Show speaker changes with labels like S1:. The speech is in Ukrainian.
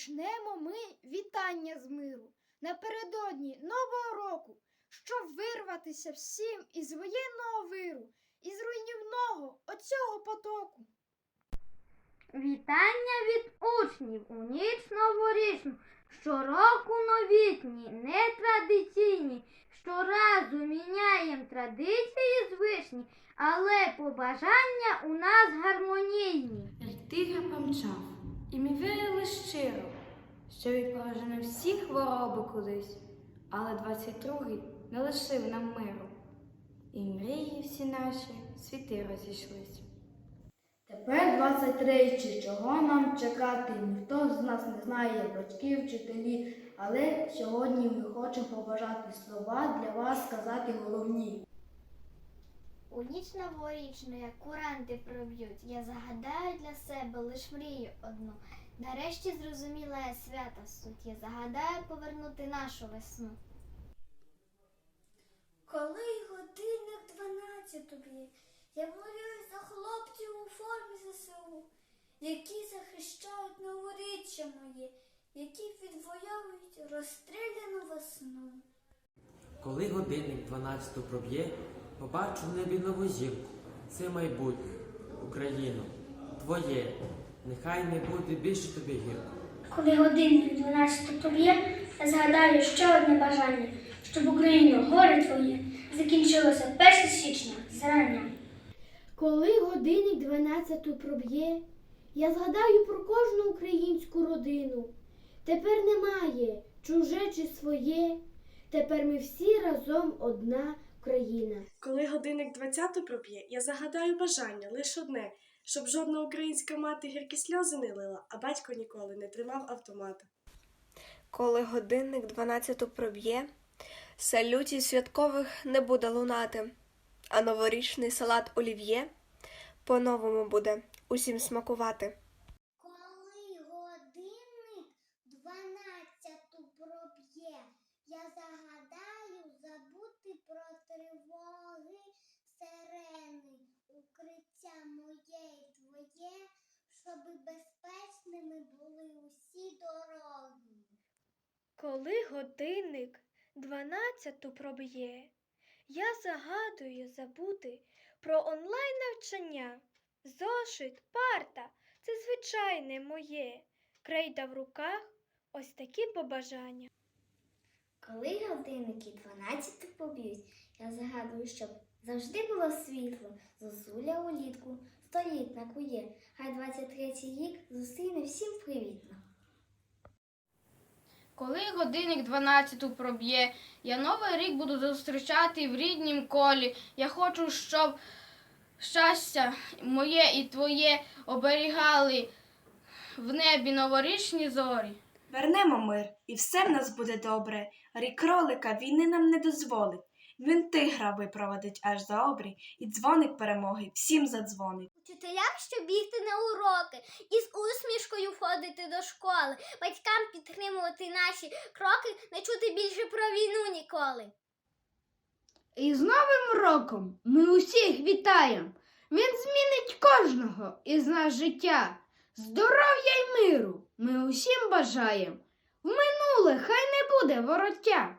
S1: Почнемо ми вітання з миру напередодні Нового року, щоб вирватися всім із воєнного виру, із руйнівного оцього потоку.
S2: Вітання від учнів у ніч новорічну, щороку новітні, нетрадиційні, щоразу міняєм традиції звичні, але побажання у нас гармонійні.
S3: Тигр помчав, і ми вірили щиро, що він поражене всі хвороби кудись, але 22-й не лишив нам миру. І мрії всі наші світи розійшлись.
S4: Тепер 23 чого нам чекати? Ніхто з нас не знає, батьки, вчителі, але сьогодні ми хочемо побажати слова для вас сказати головні.
S5: У ніч новорічну, як куранти проб'ють, я загадаю для себе лиш мрію одну. Нарешті зрозуміла я свята суть. Я загадаю повернути нашу весну.
S6: Коли годинник дванадцяту б'є, я молюсь за хлопців у формі ЗСУ, які захищають новоріччя моє, які відвоюють розстріляну весну.
S7: Коли годинник 12 проб'є, побачу в небі нову зірку. Це майбутнє, Україно, твоє. Нехай не буде більше тобі гірко.
S8: Коли годинник 12 поб'є, я згадаю ще одне бажання, щоб Україно, горе твоє, закінчилося 1 січня зрання.
S1: Коли годинник 12 проб'є, я згадаю про кожну українську родину. Тепер немає чуже чи своє. Тепер ми всі разом одна Україна.
S9: Коли годинник 20 проб'є, я загадаю бажання лише одне, щоб жодна українська мати гіркі сльози не лила, а батько ніколи не тримав автомата.
S10: Коли годинник 12 проб'є, салютів святкових не буде лунати, а новорічний салат олів'є по-новому буде усім смакувати.
S6: Коли годинник дванадцяту проб'є, я загадаю забути про тривоги, сирени, укриття моє і твоє, щоби безпечними були усі дороги.
S2: Коли годинник 12 проб'є, я загадую забути про онлайн навчання. Зошит, парта це звичайне моє. Крейда в руках ось такі побажання.
S5: Коли годинники 12 поб'ють, я загадую, щоб завжди було світло, зозуля улітку стоїть на кує, хай 23 рік зустріне всім привітно.
S3: Коли годинник 12 проб'є, я новий рік буду зустрічати в ріднім колі. Я хочу, щоб щастя моє і твоє оберігали в небі новорічні зорі.
S9: Вернемо мир, і все в нас буде добре. Рік кролика війни нам не дозволить. Він тигра випроводить аж за обрій, і дзвоник перемоги всім задзвонить.
S6: Учителям, щоб бігти на уроки, із усмішкою ходити до школи, батькам підтримувати наші кроки, не чути більше про війну ніколи.
S4: І з Новим роком ми усіх вітаємо. Він змінить кожного із нас життя. Здоров'я й миру ми усім бажаємо. В минуле хай не буде вороття.